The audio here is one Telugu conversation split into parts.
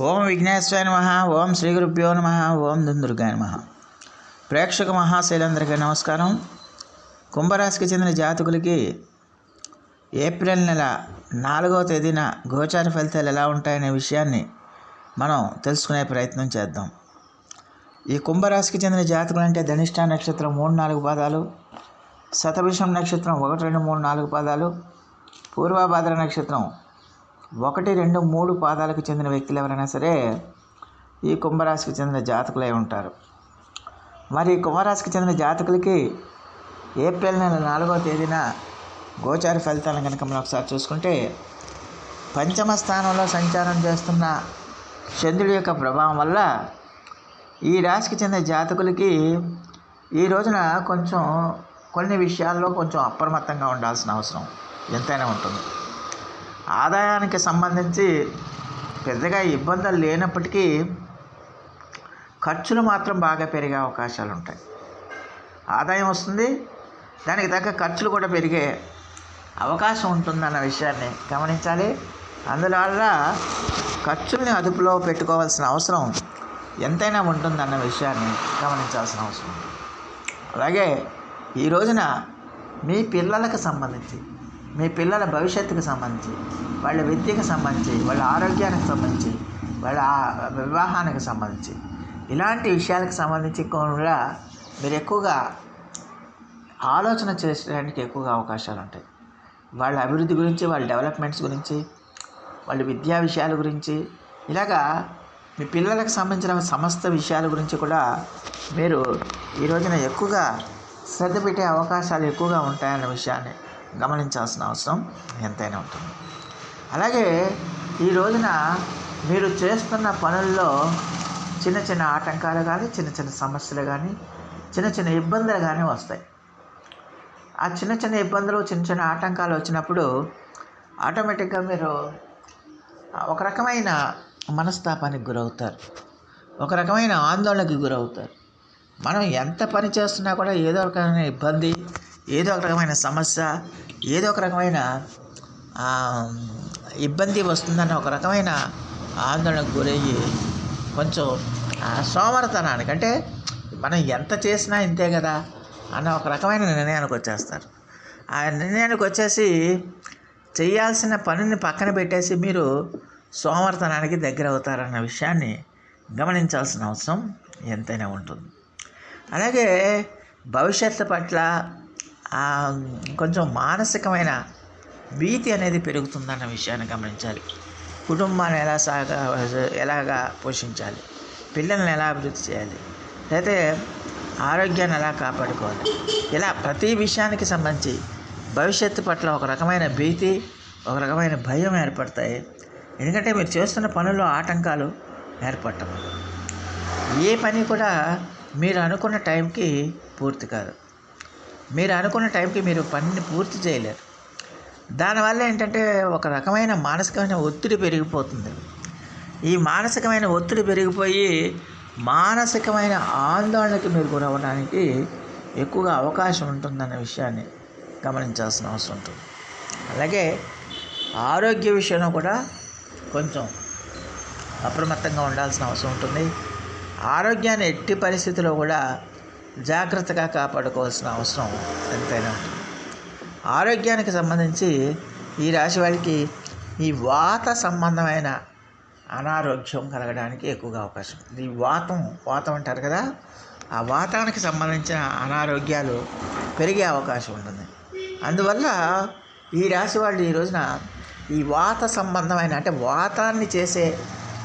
ఓం విఘ్నేశ్వరాయ నమ ఓం శ్రీ గురుభ్యో నమ ఓం దుందుర్గాయ నమ. ప్రేక్షక మహాశైలందరికీ నమస్కారం. కుంభరాశికి చెందిన జాతకులకి ఏప్రిల్ నెల నాలుగవ తేదీన గోచార ఫలితాలు ఎలా ఉంటాయనే విషయాన్ని మనం తెలుసుకునే ప్రయత్నం చేద్దాం. ఈ కుంభరాశికి చెందిన జాతకులు అంటే ధనిష్ట నక్షత్రం మూడు నాలుగు పాదాలు శతభిషం నక్షత్రం ఒకటి రెండు మూడు నాలుగు పాదాలు పూర్వభాద్ర నక్షత్రం ఒకటి రెండు మూడు పాదాలకు చెందిన వ్యక్తులు ఎవరైనా సరే ఈ కుంభరాశికి చెందిన జాతకులై ఉంటారు. మరి ఈ కుంభరాశికి చెందిన జాతకులకి ఏప్రిల్ నెల నాలుగవ తేదీన గోచార ఫలితాలను కనుక మనం ఒకసారి చూసుకుంటే పంచమ స్థానంలో సంచారం చేస్తున్న చంద్రుడి యొక్క ప్రభావం వల్ల ఈ రాశికి చెందిన జాతకులకి ఈ రోజున కొంచెం కొన్ని విషయాల్లో కొంచెం అప్రమత్తంగా ఉండాల్సిన అవసరం ఎంతైనా ఉంటుంది. ఆదాయానికి సంబంధించి పెద్దగా ఇబ్బందులు లేనప్పటికీ ఖర్చులు మాత్రం బాగా పెరిగే అవకాశాలు ఉంటాయి ఆదాయం వస్తుంది దానికి తగ్గ ఖర్చులు కూడా పెరిగే అవకాశం ఉంటుందన్న విషయాన్ని గమనించాలి అందువల్ల ఖర్చుల్ని అదుపులో పెట్టుకోవాల్సిన అవసరం ఎంతైనా ఉంటుందన్న విషయాన్ని గమనించాల్సిన అవసరం ఉంది. అలాగే ఈ రోజున మీ పిల్లలకు సంబంధించి మీ పిల్లల భవిష్యత్తుకు సంబంధించి వాళ్ళ విద్యకు సంబంధించి వాళ్ళ ఆరోగ్యానికి సంబంధించి వాళ్ళ వివాహానికి సంబంధించి. ఇలాంటి విషయాలకు సంబంధించి కూడా మీరు ఎక్కువగా ఆలోచన చేసడానికి ఎక్కువగా అవకాశాలు ఉంటాయి. వాళ్ళ అభివృద్ధి గురించి వాళ్ళ డెవలప్మెంట్స్ గురించి వాళ్ళ విద్యా విషయాల గురించి. ఇలాగా మీ పిల్లలకు సంబంధించిన సమస్త విషయాల గురించి కూడా మీరు ఈ రోజున ఎక్కువగా శ్రద్ధ పెట్టే అవకాశాలు ఎక్కువగా ఉంటాయన్న విషయాన్ని గమనించాల్సిన అవసరం ఎంతైనా ఉంటుంది. అలాగే ఈ రోజున మీరు చేస్తున్న పనుల్లో చిన్న చిన్న ఆటంకాలు కానీ చిన్న చిన్న సమస్యలు కానీ చిన్న చిన్న ఇబ్బందులు కానీ వస్తాయి. ఆ చిన్న చిన్న ఇబ్బందులు చిన్న చిన్న ఆటంకాలు వచ్చినప్పుడు ఆటోమేటిక్గా మీరు ఒక రకమైన మనస్తాపానికి గురవుతారు. ఒక రకమైన ఆందోళనకి గురవుతారు. మనం ఎంత పని చేస్తున్నా కూడా ఏదో ఒక రకమైన ఇబ్బంది ఏదో ఒక రకమైన సమస్య ఏదో ఒక రకమైన ఇబ్బంది వస్తుందన్న ఒక రకమైన ఆందోళనకు గురయ్యి కొంచెం సోమరతనానికి. అంటే మనం ఎంత చేసినా ఇంతే కదా అన్న ఒక రకమైన నిర్ణయానికి వచ్చేస్తారు. ఆ నిర్ణయానికి వచ్చేసి చేయాల్సిన పనిని పక్కన పెట్టేసి మీరు సోమర్తనానికి దగ్గర అవుతారన్న విషయాన్ని గమనించాల్సిన అవసరం ఎంతైనా ఉంటుంది. అలాగే భవిష్యత్తు పట్ల కొంచెం మానసికమైన భీతి అనేది పెరుగుతుందన్న విషయాన్ని గమనించాలి. కుటుంబాన్ని ఎలా సాగ ఎలాగా పోషించాలి? పిల్లల్ని ఎలా అభివృద్ధి చేయాలి? అయితే ఆరోగ్యాన్ని ఎలా కాపాడుకోవాలి? ఇలా ప్రతి విషయానికి సంబంధించి భవిష్యత్తు పట్ల ఒక రకమైన భీతి ఒక రకమైన భయం ఏర్పడతాయి. ఎందుకంటే మీరు చేస్తున్న పనుల్లో ఆటంకాలు ఏర్పడటం ఏ పని కూడా మీరు అనుకున్న టైంకి పూర్తి కాదు. మీరు అనుకున్న టైంకి మీరు పనిని పూర్తి చేయలేరు. దానివల్ల ఏంటంటే ఒక రకమైన మానసికమైన ఒత్తిడి పెరిగిపోతుంది. ఈ మానసికమైన ఒత్తిడి పెరిగిపోయి మానసికమైన ఆందోళనకి మీరు గురవడానికి ఎక్కువగా అవకాశం ఉంటుందన్న విషయాన్ని గమనించాల్సిన అవసరం ఉంటుంది. అలాగే ఆరోగ్య విషయంలో కూడా కొంచెం అప్రమత్తంగా ఉండాల్సిన అవసరం ఉంటుంది. ఆరోగ్యాన్ని ఎట్టి పరిస్థితిలో కూడా జాగ్రత్తగా కాపాడుకోవాల్సిన అవసరం ఎంతైనా. ఉంటుంది ఆరోగ్యానికి సంబంధించి ఈ రాశి వారికి ఈ వాత సంబంధమైన అనారోగ్యం కలగడానికి ఎక్కువగా అవకాశం. ఉంది ఈ వాతం వాతం అంటారు కదా ఆ వాతానికి సంబంధించిన అనారోగ్యాలు పెరిగే అవకాశం ఉంటుంది. అందువల్ల ఈ రాశి వాళ్ళు ఈ రోజున ఈ వాత సంబంధమైన అంటే వాతాన్ని చేసే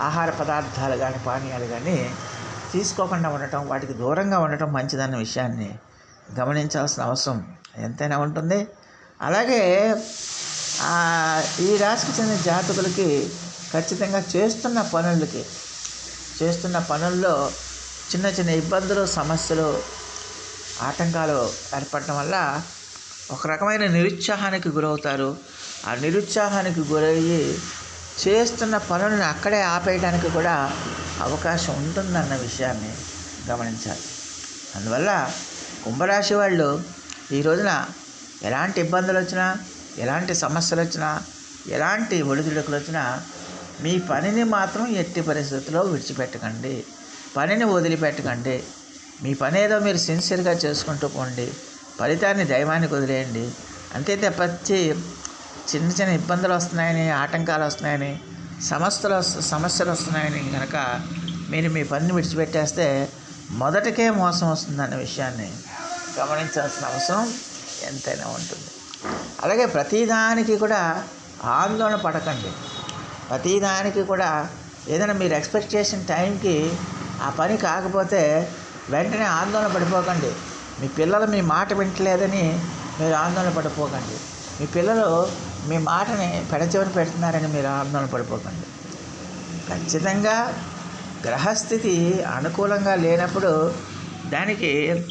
ఆహార పదార్థాలు కానీ పానీయాలు కానీ తీసుకోకుండా ఉండటం వాటికి దూరంగా ఉండటం మంచిదన్న విషయాన్ని గమనించాల్సిన అవసరం ఎంతైనా ఉంటుంది. అలాగే ఈ రాశికి చెందిన జాతకులకి ఖచ్చితంగా చేస్తున్న పనులకి చేస్తున్న పనుల్లో చిన్న చిన్న ఇబ్బందులు సమస్యలు ఆటంకాలు ఏర్పడటం వల్ల ఒక రకమైన నిరుత్సాహానికి గురవుతారు. ఆ నిరుత్సాహానికి గురయ్యి చేస్తున్న పనులను అక్కడే ఆపేయడానికి కూడా అవకాశం ఉంటుందన్న విషయాన్ని గమనించాలి. అందువల్ల కుంభరాశి వాళ్ళు ఈ రోజున ఎలాంటి ఇబ్బందులు వచ్చినా ఎలాంటి సమస్యలు వచ్చినా ఎలాంటి ఒడిదుడుకులు వచ్చినా మీ పనిని మాత్రం ఎట్టి పరిస్థితుల్లో విడిచిపెట్టకండి. పనిని వదిలిపెట్టకండి. మీ పని ఏదో మీరు సిన్సియర్గా చేసుకుంటూ పోండి. ఫలితాన్ని దైవానికి వదిలేయండి. అంతే తప్పచ్చి చిన్న చిన్న ఇబ్బందులు వస్తున్నాయని ఆటంకాలు వస్తున్నాయని సమస్యలు సమస్యలు వస్తున్నాయని కనుక మీరు మీ పనిని విడిచిపెట్టేస్తే మొదటికే మోసం వస్తుందన్న విషయాన్ని గమనించాల్సిన అవసరం ఎంతైనా ఉంటుంది. అలాగే ప్రతిదానికి కూడా ఆందోళన పడకండి. ప్రతిదానికి కూడా ఏదైనా మీరు ఎక్స్పెక్ట్ చేసిన టైంకి ఆ పని కాకపోతే వెంటనే ఆందోళన పడిపోకండి. మీ పిల్లలు మీ మాట వింటలేదని మీరు ఆందోళన పడిపోకండి. మీ పిల్లలు మీ మాటని పెడచెవిని పెడుతున్నారని మీరు ఆందోళన పడిపోకండి. ఖచ్చితంగా గ్రహస్థితి అనుకూలంగా లేనప్పుడు దానికి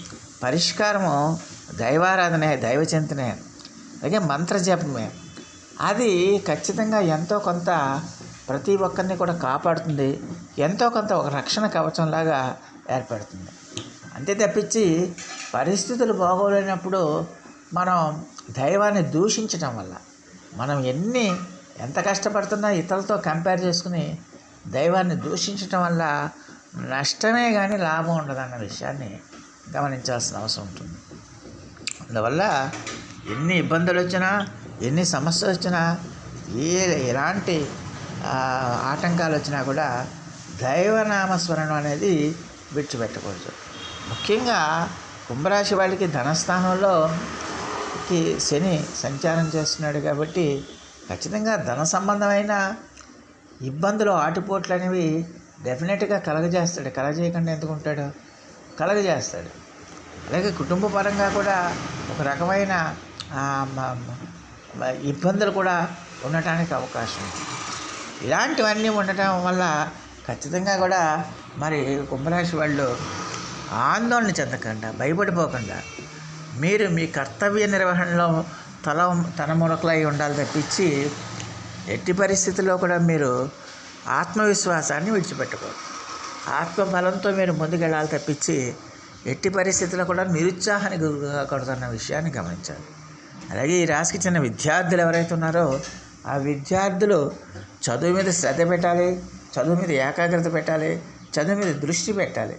పరిష్కారము దైవారాధనే దైవచింతనే అలాగే మంత్రజపమే. అది ఖచ్చితంగా ఎంతో కొంత ప్రతి ఒక్కరిని కూడా కాపాడుతుంది. ఎంతో కొంత ఒక రక్షణ కవచంలాగా ఏర్పడుతుంది. అంతే తప్పించి పరిస్థితులు బాగోలేనప్పుడు మనం దైవాన్ని దూషించటం వల్ల మనం ఎన్ని ఎంత కష్టపడుతున్నా ఇతరులతో కంపేర్ చేసుకుని దైవాన్ని దూషించటం వల్ల నష్టమే కానీ లాభం ఉండదన్న విషయాన్ని గమనించాల్సిన అవసరం ఉంటుంది. అందువల్ల ఎన్ని ఇబ్బందులు వచ్చినా ఎన్ని సమస్యలు వచ్చినా ఏ ఎలాంటి ఆటంకాలు వచ్చినా కూడా దైవనామస్మరణం అనేది విడిచిపెట్టకూడదు. ముఖ్యంగా కుంభరాశి వాళ్ళకి ధనస్థానంలో కి శని సంచారం చేస్తున్నాడు కాబట్టి ఖచ్చితంగా ధన సంబంధమైన ఇబ్బందులు ఆటుపోట్లు అనేవి డెఫినెట్గా కలగజేస్తాడు. కలగజేయకుండా ఎందుకు ఉంటాడు? కలగజేస్తాడు. అలాగే కుటుంబ పరంగా కూడా ఒక రకమైన ఇబ్బందులు కూడా ఉండటానికి అవకాశం ఉంది. ఇలాంటివన్నీ ఉండటం వల్ల ఖచ్చితంగా కూడా మరి కుంభరాశి వాళ్ళు ఆందోళన చెందకుండా భయపడిపోకుండా మీరు మీ కర్తవ్య నిర్వహణలో తల తనమునకలై ఉండాలి తప్పించి ఎట్టి పరిస్థితుల్లో కూడా మీరు ఆత్మవిశ్వాసాన్ని విడిచిపెట్టకూడదు ఆత్మబలంతో మీరు ముందుకెళ్ళాలి తప్పించి ఎట్టి పరిస్థితుల్లో కూడా నిరుత్సాహానికి కొడుతున్న విషయాన్ని గమనించాలి. అలాగే ఈ రాశికి చిన్న విద్యార్థులు ఎవరైతే ఉన్నారో ఆ విద్యార్థులు చదువు మీద శ్రద్ధ పెట్టాలి చదువు మీద ఏకాగ్రత పెట్టాలి చదువు మీద దృష్టి పెట్టాలి.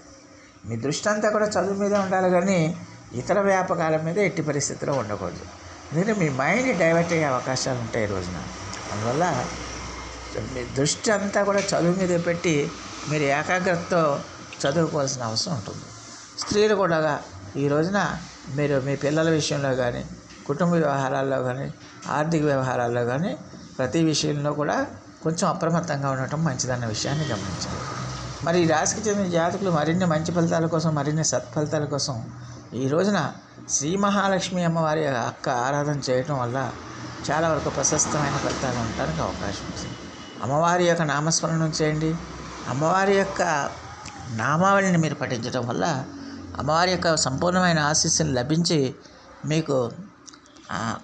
మీ దృష్టి అంతా కూడా చదువు మీదే ఉండాలి కానీ ఇతర వ్యాపకాల మీద ఎట్టి పరిస్థితిలో ఉండకూడదు. ఎందుకంటే మీ మైండ్ డైవర్ట్ అయ్యే అవకాశాలు ఉంటాయి ఈ రోజున. అందువల్ల మీ దృష్టి అంతా కూడా చదువు మీద పెట్టి మీరు ఏకాగ్రతతో చదువుకోవాల్సిన అవసరం ఉంటుంది. స్త్రీలు కూడా ఈ రోజున మీరు మీ పిల్లల విషయంలో కానీ కుటుంబ వ్యవహారాల్లో కానీ ఆర్థిక వ్యవహారాల్లో కానీ ప్రతి విషయంలో కూడా కొంచెం అప్రమత్తంగా ఉండటం మంచిదన్న విషయాన్ని గమనించాలి మరి ఈ రాశికి చెందిన జాతకులు మరిన్ని మంచి ఫలితాల కోసం మరిన్ని సత్ఫలితాల కోసం ఈ రోజున శ్రీ మహాలక్ష్మి అమ్మవారి అక్క ఆరాధన చేయటం వల్ల చాలా వరకు ప్రశస్తమైన ఫలితాలు ఉండడానికి అవకాశం ఉంది. అమ్మవారి యొక్క నామస్మరణం చేయండి. అమ్మవారి యొక్క నామావళిని మీరు పఠించడం వల్ల అమ్మవారి యొక్క సంపూర్ణమైన ఆశీస్సులు లభించి మీకు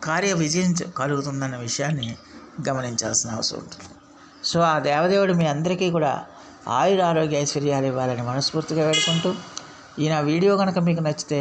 కార్య విజయం కలుగుతుందన్న విషయాన్ని గమనించాల్సిన అవసరం ఉంటుంది. సో ఆ దేవదేవుడు మీ అందరికీ కూడా ఆయుర ఆరోగ్య ఐశ్వర్యాలు ఇవ్వాలని మనస్ఫూర్తిగా వేడుకుంటూ ఈయన వీడియో కనుక మీకు నచ్చితే